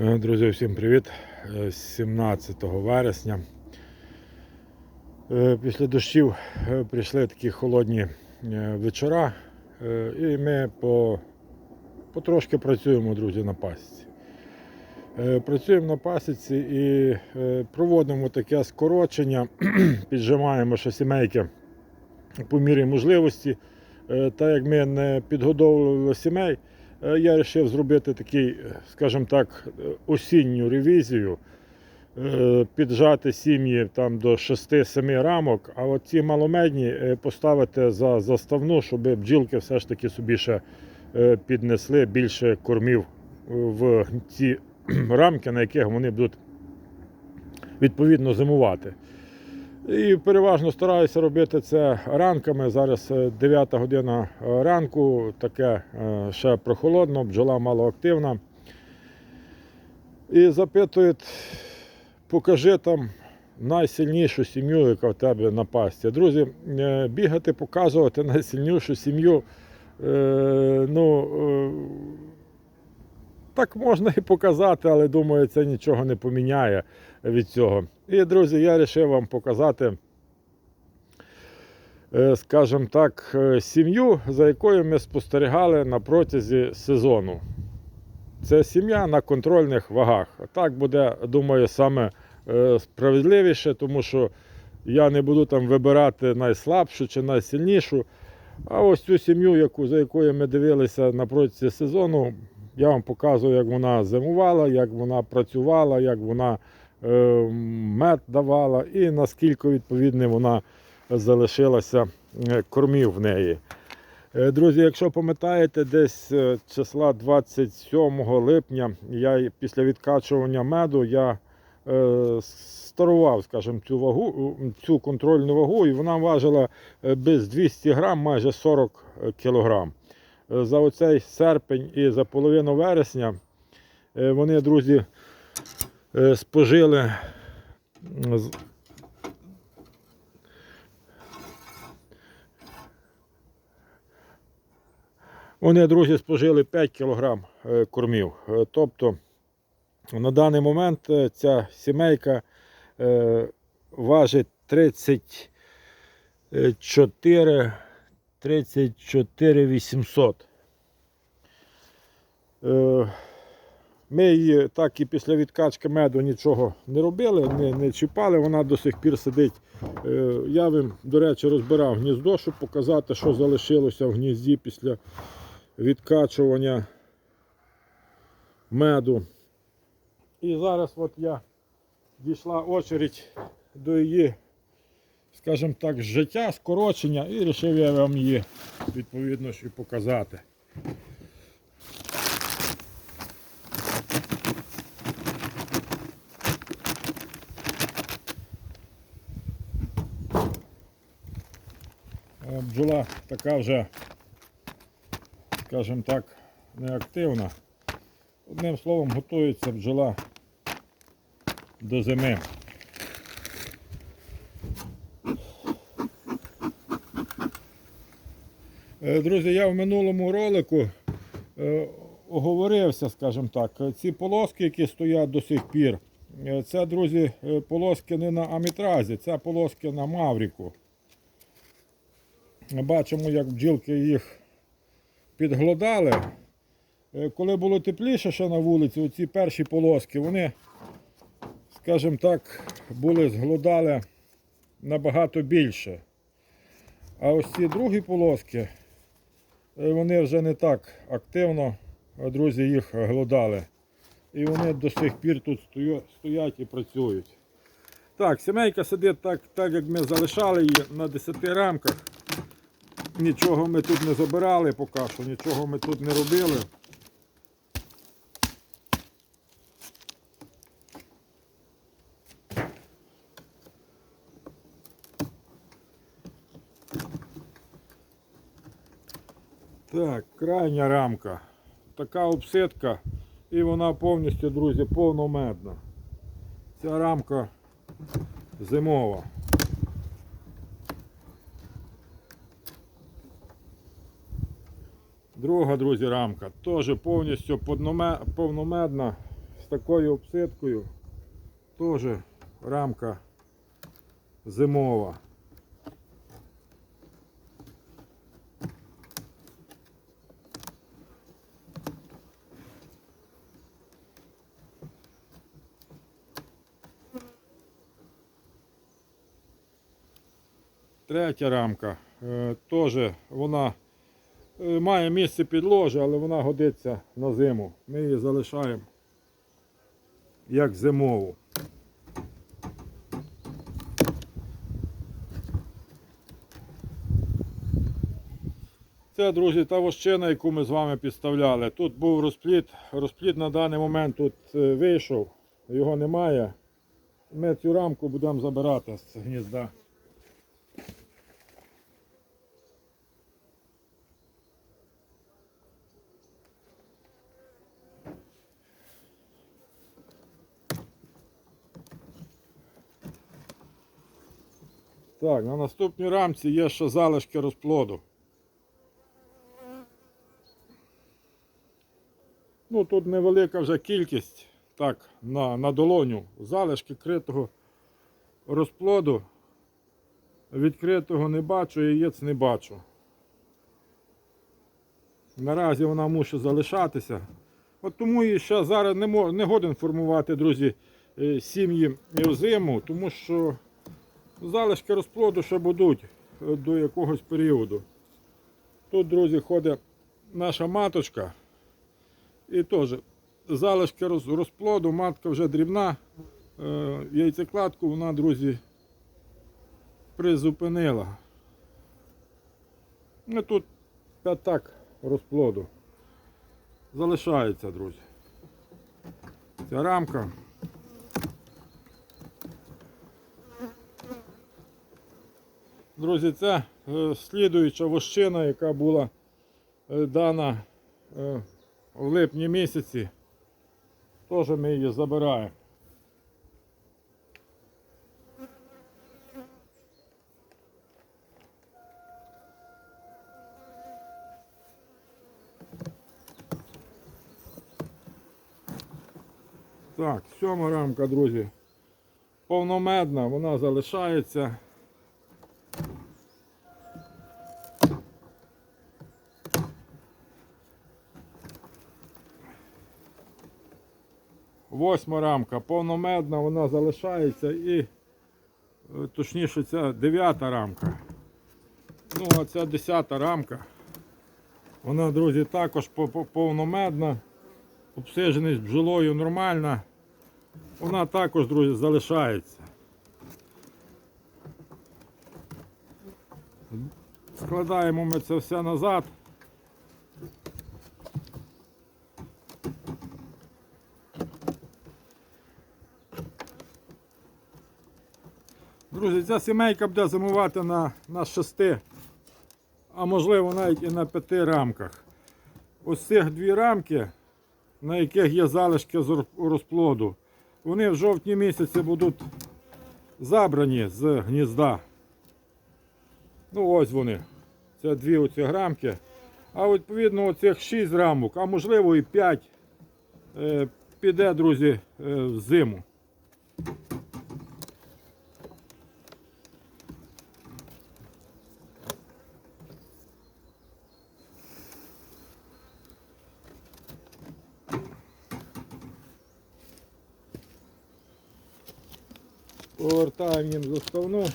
Е, Друзі, всім привіт! Е, 17 вересня. Е, Після дощів е, прийшли такі холодні е, вечора, е, і ми по, потрошки працюємо, друзі, на пасіці. Е, Працюємо на пасіці і е, проводимо таке скорочення, піджимаємо ще сімейки по мірі можливості. Е, Так як ми не підгодовували сімей, е, я вирішив зробити такий, е, скажімо так, е, осінню ревізію, е, піджати сім'ї там до 6-7 рамок, а от ці маломедні е, поставити за заставну, щоб бджілки все ж таки собі ще е, піднесли більше кормів е, в ці рамки, на яких вони будуть відповідно зимувати. І переважно стараюся робити це ранками. Зараз е, 9 година е, ранку, таке е, ще прохолодно, бджола малоактивна. І запитують, покажи там найсильнішу сім'ю, яка в тебе на пасті. Друзі, е, бігати, показувати найсильнішу сім'ю. е, Ну, е, так можна і показати, але думаю, це нічого не поміняє від цього. І, друзі, я вирішив вам показати, е, скажімо так, е, сім'ю, за якою ми спостерігали на протязі сезону. Це сім'я на контрольних вагах. Так буде, думаю, саме е, справедливіше, тому що я не буду там вибирати найслабшу чи найсильнішу. А ось цю сім'ю, яку, за якою ми дивилися на протязі сезону, я вам показую, як вона зимувала, як вона працювала, як вона мед давала і наскільки відповідно вона залишилася е, кормів в неї. Е, Друзі, якщо пам'ятаєте, десь е, числа 27 липня я після відкачування меду я е, старував, скажімо, цю вагу, цю контрольну вагу, і вона важила е, без 200 грам, майже 40 кілограм. Е, За оцей серпень і за половину вересня е, вони, друзі, е, спожили Вони, друзі, спожили 5 кг кормів. Е, Тобто на даний момент е, ця сімейка е, важить 34 34 800. Ми її так і після відкачки меду нічого не робили, не, не чіпали, вона до сих пір сидить. Е, Я вам, до речі, розбирав гніздо, щоб показати, що залишилося в гнізді після відкачування меду. І зараз от я дійшла очередь до її, скажімо так, життя, скорочення, і вирішив я вам її відповідно й показати. Бджола така вже, скажімо так, неактивна. Одним словом, готується бджола до зими. Е, Друзі, я в минулому ролику е, оговорився, скажімо так, ці полоски, які стоять до сих пір, е, це, друзі, е, полоски не на амітразі, це полоски на мавріку. Бачимо, як бджілки їх підглодали. Е, Коли було тепліше ще на вулиці, оці перші полоски, вони, скажімо так, були зглодали набагато більше. А ось ці другі полоски, е, вони вже не так активно, е, друзі, їх глодали. І вони до сих пір тут стоять і працюють. Так, сімейка сидить так, так як ми залишали її на 10 рамках. Нічого ми тут не забирали поки що, нічого ми тут не робили. Так, крайня рамка. Така обсидка і вона повністю, друзі, повномедна. Ця рамка зимова. Друга, друзі, рамка теж повністю повномедна. з такою обсидкою. Теж рамка зимова. Третя рамка. Е, теж вона має місце підложе, але вона годиться на зиму. Ми її залишаємо як зимову. Це, друзі, та вощина, яку ми з вами підставляли. Тут був розпліт. Розпліт на даний момент тут е, вийшов, його немає. Ми цю рамку будемо забирати з гнізда. Так, на наступній рамці є ще залишки розплоду. Ну, тут невелика вже кількість, так, на, на долоню. Залишки критого розплоду. Відкритого не бачу, яєць не бачу. Наразі вона мусить залишатися. От тому і ще зараз не, мо- не годен формувати, друзі, е, сім'ї взиму, тому що залишки розплоду ще будуть е, до якогось періоду. Тут, друзі, ходить наша маточка. І теж залишки розплоду, матка вже дрібна. Е, Яйцекладку вона, друзі, призупинила. Ну тут п'ятак розплоду. Залишається, друзі. Ця рамка. Друзі, це е, слідуюча вощина, яка була е, дана е, в липні місяці. Теж ми її забираємо. Так, сьома рамка, друзі. Повномедна, вона залишається. Восьма рамка повномедна, вона залишається і е, точніше це дев'ята рамка. Ну, а ця десята рамка. Вона, друзі, також по- по- повномедна. Обсиженість бджолою нормальна. Вона також, друзі, залишається. Складаємо ми це все назад. Друзі, ця сімейка буде зимувати на, на шести, а можливо навіть і на п'яти рамках. Ось цих дві рамки, на яких є залишки з розплоду, вони в жовтні місяці будуть забрані з гнізда. Ну ось вони. Це дві оці рамки. А відповідно оцих 6 рамок, а можливо і 5 е, піде, друзі, е, в зиму. Повертаємо їм заставну.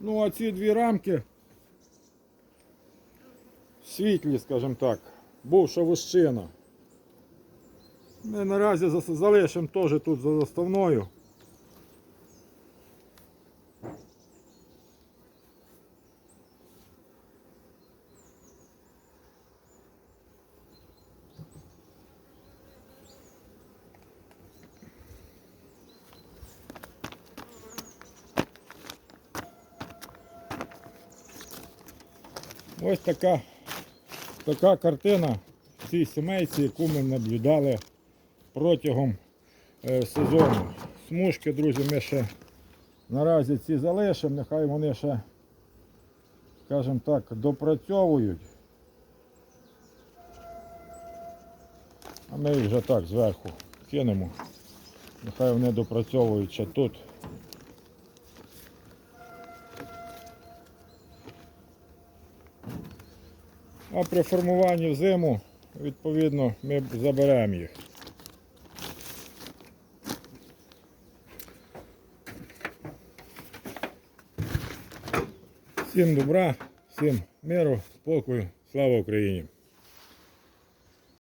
Ну, а ці дві рамки світлі, скажімо так, бувша вощина. Ми наразі залишимо теж тут за заставною. Ось така така картина цій сімейці, яку ми наблюдали протягом е, сезону. Смужки, друзі, ми ще наразі ці залишимо, нехай вони ще, скажімо так, допрацьовують. А ми їх вже так зверху кинемо. Нехай вони допрацьовуються тут. А при формуванні в зиму, відповідно, ми заберемо їх. Всім добра, всім миру, спокою, слава Україні!